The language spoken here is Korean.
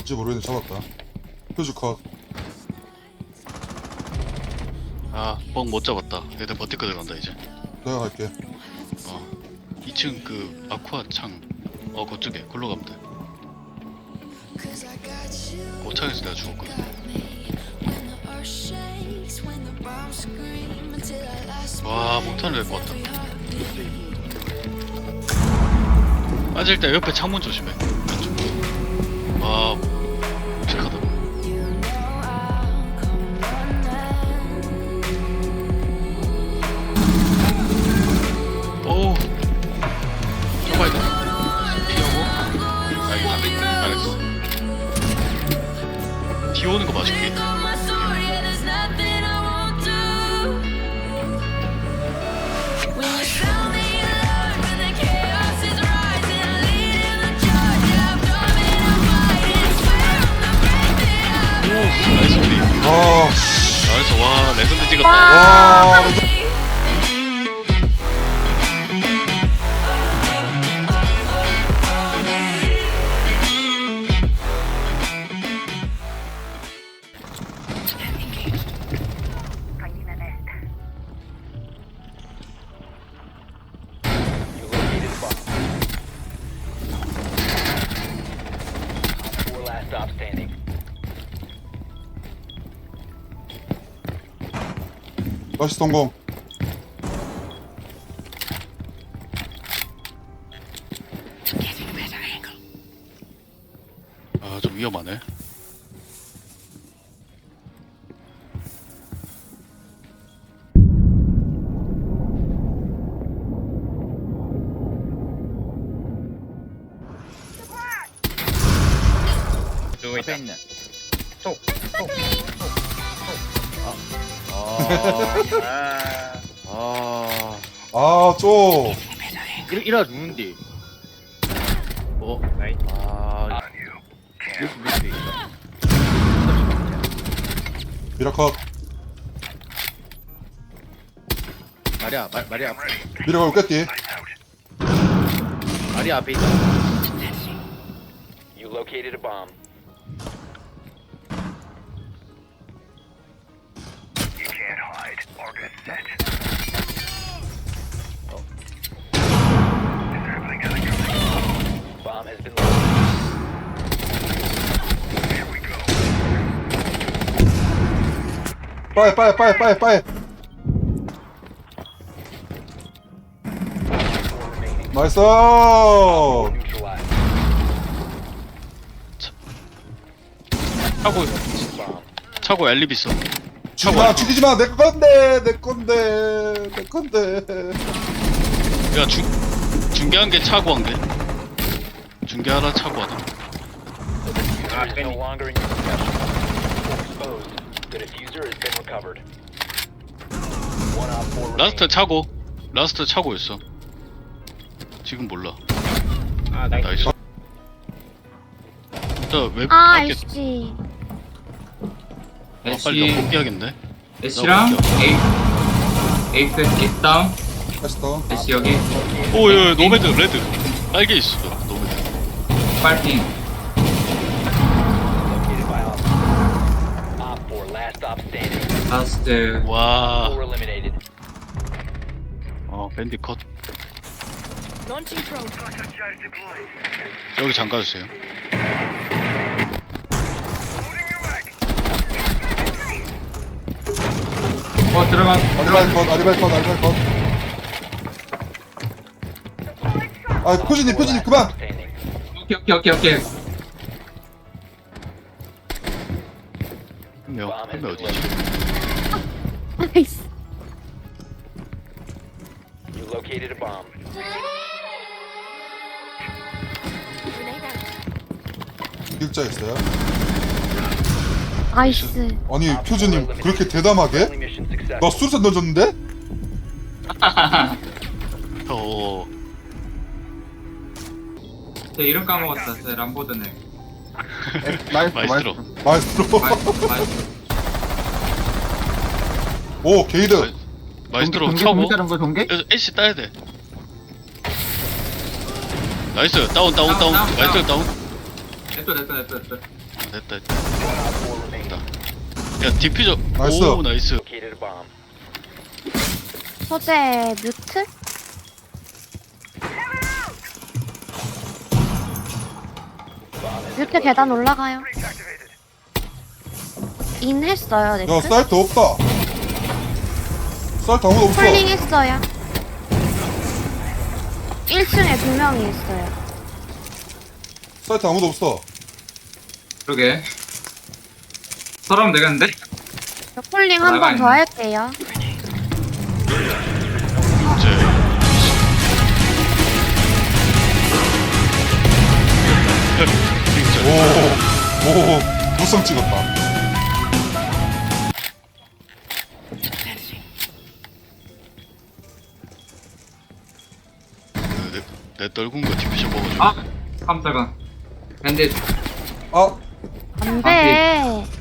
어찌 모르겠는데 잡았다. 표주 컷. 아, 뻥 못 잡았다. 얘들 버티고 들어간다 이제. 내가 갈게. 어. 2층 그 아쿠아 창. 어, 그쪽에. 글로 가면 돼. 그 창에서 내가 죽었거든. 와, 목탄을 낼것 같다. 빠질 때 옆에 창문 조심해. 와, 뒤 오는 거. 나이스 우리. 아, 씨. 나이스 와 레전드 찍었다. 와, 레 다시 성공. 아 좀 위험하네. 앞에 있는 톡, 톡, 톡. 아, 아, 아, 쪼. 이러, 이러 죽는디. 어 나이. 아, 루스, 루스 있어. 미라 컷. 마리아, 마, 마리아, 앞에. 미라 걸고 깼디. 마리아 앞에 있다. You located a. Bomb 빠이, 빠이, 빠이. Four remaining. 나이스. 차고. 차고 엘리비 있어. 죽이지 마, 죽이지 마. 내 건데, 내 건데, 내 건데. 야 중, 중계한 게 차고 한 게. 중계하나 차고 하나. The diffuser has been recovered. One op four 라스트 remaining. 차고. 라스트 차고였어. 지금 몰라. 아, 나이스. 나이스. 저웹 아, 아이씨. 아, 빨리 나 애쉬 복귀하겠네. 애쉬랑 에이 에이스 킥 다운 됐어. 애쉬 여기 오, 야, 야, 노매드 레드. 빨개 있어. 노매드. 빨팅 stop standing. 라스트 와. Four eliminated. 어, 밴디 컷. 여기 잠가 주세요. 어 들어가 아리바이 컷, 아리바이 컷, 아리바이 컷. 아, 표준님, 표준님, 그만. Standing. 오케이 오케이 오케이 오케이 한 명, Bomb has 한명 어디지? You located a bomb. 기획자였어요. 아이씨. 아니, 표준님, 그렇게 대담하게? Mission. 나 수류탄 던졌는데? 어, 제 이름 까먹었다 제 람보드네 마이스트로. 마이스트로. 오, 게이드. 마이- 마이스트로 차고. 거 동계? 그래서 애쉬 따야 돼. 나이스. 다운, 다운, 다운, 다운. 다운, 마이스트로 다운. 됐어 됐다 됐다 One Op 4 remaining. 야 디퓨저 나이스. 오 나이스. 소재 뮤트? 뮤트 계단 올라가요. 인 했어요, 넥스. 야 사이트 없다 사이트 아무도 없어 폴링 했어요. 1층에 두 명이 있어요. 사이트 아무도 없어 그러게. 서라면 되겠는데? 저 폴링 한 번더 할게요. 이제 무성 찍었다 내, 내 떨군 거 디퓨저 먹어줘 아! 깜짝아. 근데 아안 돼.